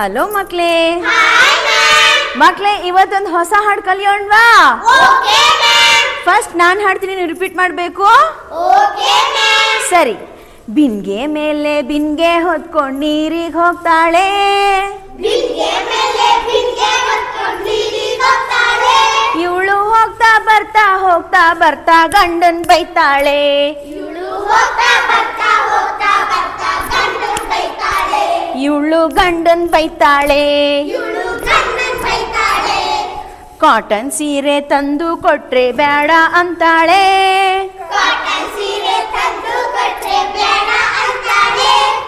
Hello ಮಕ್ಳೇ. ಮಕ್ಳೇ ಇವತ್ತೊಂದು ಹೊಸ ಹಾಡು ಕಲಿಯೋಣ್ವಾ ಫಸ್ಟ್ ನಾನು ಹಾಡ್ತೀನಿ ನೀವು ರಿಪೀಟ್ ಮಾಡಬೇಕು? ಸರಿ. ಬಿನ್ಗೆ ಮೇಲೆ ಬಿನ್ಗೆ ಹೊತ್ಕೊಂಡು ನೀರಿಗೆ ಹೋಗ್ತಾಳೆ. ಇವಳು ಹೋಗ್ತಾ ಬರ್ತಾ ಹೋಗ್ತಾ ಬರ್ತಾ ಗಂಡನ್ ಬೈತಾಳೆ. ಇವಳು ಗಂಡನ್ ಬೈತಾಳೆ. ಕಾಟನ್ ಸೀರೆ ತಂದು ಕೊಟ್ರೆ ಬೇಡ ಅಂತಾಳೆ.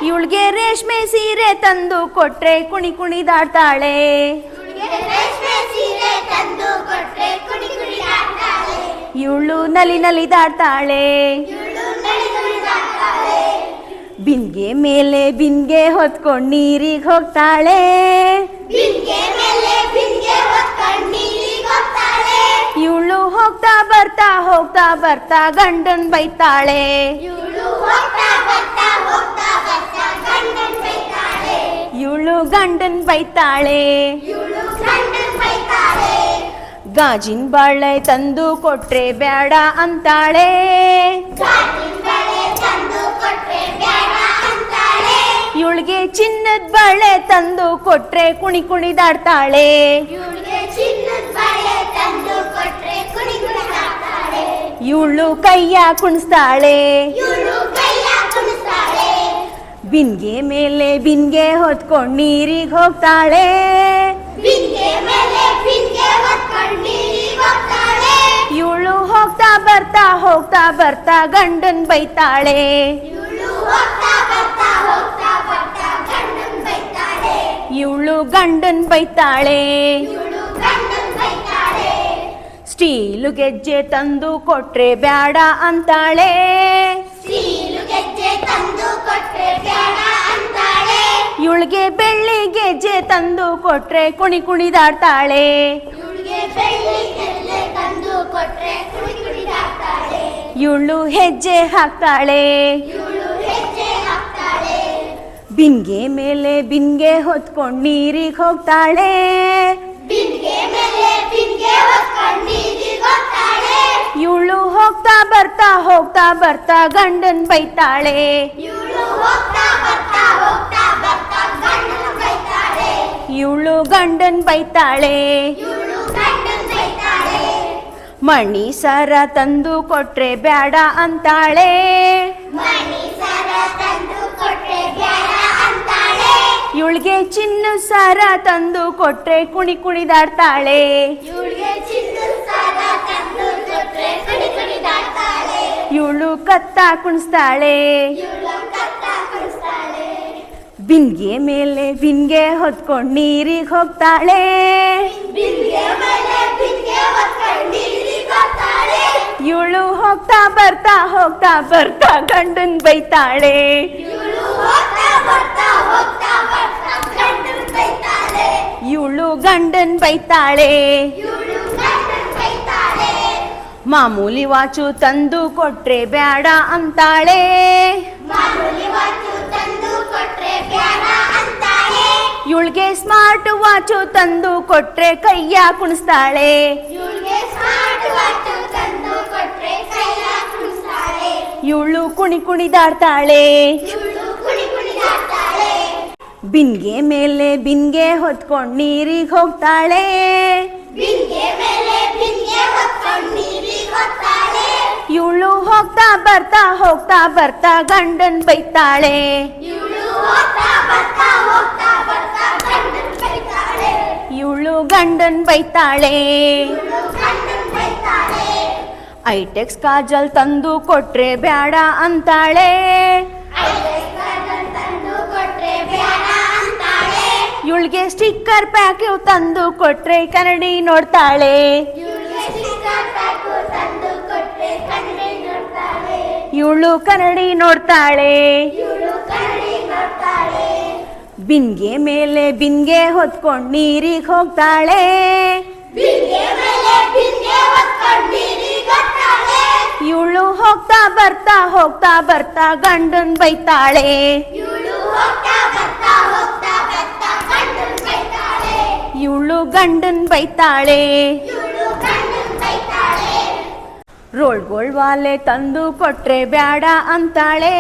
ಇವಳಿಗೆ ರೇಷ್ಮೆ ಸೀರೆ ತಂದು ಕೊಟ್ರೆ ಕುಣಿ ಕುಣಿದಾಡ್ತಾಳೆ ಇವಳು ನಲಿ ನಲಿದಾಡ್ತಾಳೆ ಬಿನ್ಗೆ ಮೇಲೆ ಬಿಂದಿಗೆ ಹೊತ್ಕೊಂಡು ನೀರಿಗೆ ಹೋಗ್ತಾಳೆ. ಇವಳು ಹೋಗ್ತಾ ಬರ್ತಾ ಹೋಗ್ತಾ ಬರ್ತಾ ಗಂಡನ್ ಬೈತಾಳೆ. ಇವಳು ಗಂಡನ್ ಬೈತಾಳೆ. ಗಾಜಿನ ಬಾಳೆ ತಂದು ಕೊಟ್ರೆ ಬೇಡ ಅಂತಾಳೆ. ಇವಳಿಗೆ ಚಿನ್ನದ ಬಳೆ ತಂದು ಕೊಟ್ರೆ ಕುಣಿ ಕುಣಿದಾಡ್ತಾಳೆ ಇವಳು ಕೈಯ ಕುಣಿಸ್ತಾಳೆ. ಬಿನ್ಗೆ ಮೇಲೆ ಬಿನ್ಗೆ ಹೊತ್ಕೊಂಡು ನೀರಿಗೆ ಹೋಗ್ತಾಳೆ. ಇವಳು ಹೋಗ್ತಾ ಬರ್ತಾ ಹೋಗ್ತಾ ಬರ್ತಾ ಗಂಡನ್ ಬೈತಾಳೆ ಇವಳು ಗಂಡನ್ ಬೈತಾಳೆ. ಸ್ಟೀಲು ಗೆಜ್ಜೆ ತಂದು ಕೊಟ್ರೆ ಬ್ಯಾಡ ಅಂತಾಳೆ. ಇವಳಿಗೆ ಬೆಳ್ಳಿ ಗೆಜ್ಜೆ ತಂದು ಕೊಟ್ರೆ ಕುಣಿ ಕುಣಿದಾಡ್ತಾಳೆ. ಇವಳು ಹೆಜ್ಜೆ ಹಾಕ್ತಾಳೆ. ಬಿನ್ಗೆ ಮೇಲೆ ಬಿನ್ಗೆ ಹೊತ್ಕೊಂಡು ನೀರಿಗೆ ಹೋಗ್ತಾಳೆ. ಇವಳು ಹೋಗ್ತಾ ಬರ್ತಾ ಹೋಗ್ತಾ ಬರ್ತಾ ಗಂಡನ್ ಬೈತಾಳೆ. ಇವಳು ಗಂಡನ್ ಬೈತಾಳೆ. ಮಣಿ ಸರ ತಂದು ಕೊಟ್ರೆ ಬೇಡ ಅಂತಾಳೆ. ಚಿನ್ನ ಸಾರ ತಂದು ಕೊಟ್ರೆ ಕುಣಿ ಕುಣಿದಾಡ್ತಾಳೆ. ಇವಳು ಕತ್ತ ಕುಣಿಸ್ತಾಳೆ. ಬಿನ್ಗೆ ಮೇಲೆ ಬಿನ್ಗೆ ಹೊತ್ಕೊಂಡು ನೀರಿಗೆ ಹೋಗ್ತಾಳೆ. ಇವಳು ಹೋಗ್ತಾ ಬರ್ತಾ ಹೋಗ್ತಾ ಬರ್ತಾ ಗಂಡನ್ ಬೈತಾಳೆ ಇವಳು ಗಂಡನ್ ಬೈತಾಳೆ. ಮಾಮೂಲಿ ವಾಚು ತಂದು ಕೊಟ್ರೆ ಬೇಡ ಅಂತಾಳೆ. ಇವಳಿಗೆ ಸ್ಮಾರ್ಟ್ ವಾಚು ತಂದು ಕೊಟ್ರೆ ಕೈಯ ಕುಣಿಸ್ತಾಳೆ. ಇವಳು ಕುಣಿ ಕುಣಿದಾಡ್ತಾಳೆ ಬಿನ್ಗೆ ಮೇಲೆ ಬಿನ್ಗೆ ಹೊತ್ಕೊಂಡು ನೀರಿಗೆ ಹೋಗ್ತಾಳೆ. ಇವಳು ಹೋಗ್ತಾ ಬರ್ತಾ ಹೋಗ್ತಾ ಬರ್ತಾ ಗಂಡನ್ ಬೈತಾಳೆ. ಇವಳು ಗಂಡನ್ ಬೈತಾಳೆ. ಐಟೆಕ್ಸ್ ಕಾಜಲ್ ತಂದು ಕೊಟ್ರೆ ಬೇಡ ಅಂತಾಳೆ. ಇವಳಿಗೆ ಸ್ಟಿಕ್ಕರ್ ಪ್ಯಾಕ್ ತಂದು ಕೊಟ್ರೆ ಕನ್ನಡಿ ನೋಡ್ತಾಳೆ. ಇವಳು ಕನ್ನಡಿ ನೋಡ್ತಾಳೆ. ಬಿನ್ಗೆ ಮೇಲೆ ಬಿನ್ಗೆ ಹೊತ್ಕೊಂಡು ನೀರಿಗೆ ಹೋಗ್ತಾಳೆ. ಇವಳು ಹೋಗ್ತಾ ಬರ್ತಾ ಹೋಗ್ತಾ ಬರ್ತಾ ಗಂಡನ್ ಬೈತಾಳೆ ಇವಳು ಹೋಗ್ತಾ ಬರ್ತಾ ಹೋಗ್ತಾ ಬರ್ತಾ ಗಂಡನ್ ಗಂಡನ್ ಬೈತಾಳೆ. ರೋಳ್ಗೋಳ್ ವಾಲೆ ತಂದು ಕೊಟ್ರೆ ಬ್ಯಾಡ ಅಂತಾಳೆ.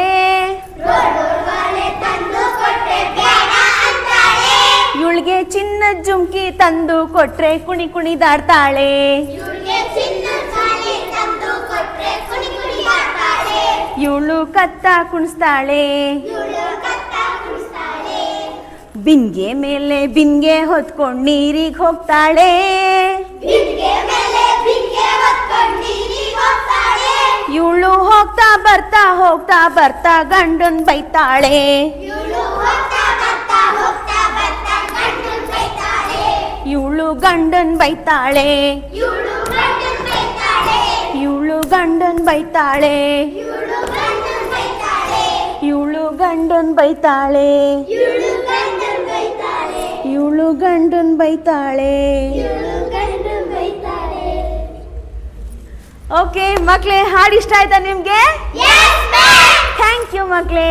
ಇವಳಿಗೆ ಚಿನ್ನ ಜುಮ್ಕಿ ತಂದು ಕೊಟ್ರೆ ಕುಣಿ ಕುಣಿದಾಡ್ತಾಳೆ ಇವಳು ಕತ್ತ ಕುಣಿಸ್ತಾಳೆ. ಬಿನ್ಗೆ ಮೇಲೆ ಬಿನ್ಗೆ ಹೊತ್ಕೊಂಡು ನೀರಿಗೆ ಹೋಗ್ತಾಳೆ. ಇವಳು ಹೋಗ್ತಾ ಬರ್ತಾ ಹೋಗ್ತಾ ಬರ್ತಾ ಗಂಡನ್ ಬೈತಾಳೆ. ಇವಳು ಗಂಡನ್ ಬೈತಾಳೆ. ಇವಳು ಗಂಡನ್ ಬೈತಾಳೆ. ಇವಳು ಗಂಡನ್ ಬೈತಾಳೆ. ಇವಳು ಗಂಡನ್ ಬೈತಾಳೆ. ಓಕೆ ಮಕ್ಳೇ ಹಾಡು ಇಷ್ಟ ಆಯ್ತಾ ನಿಮ್ಗೆ? Thank you ಮಕ್ಳೇ.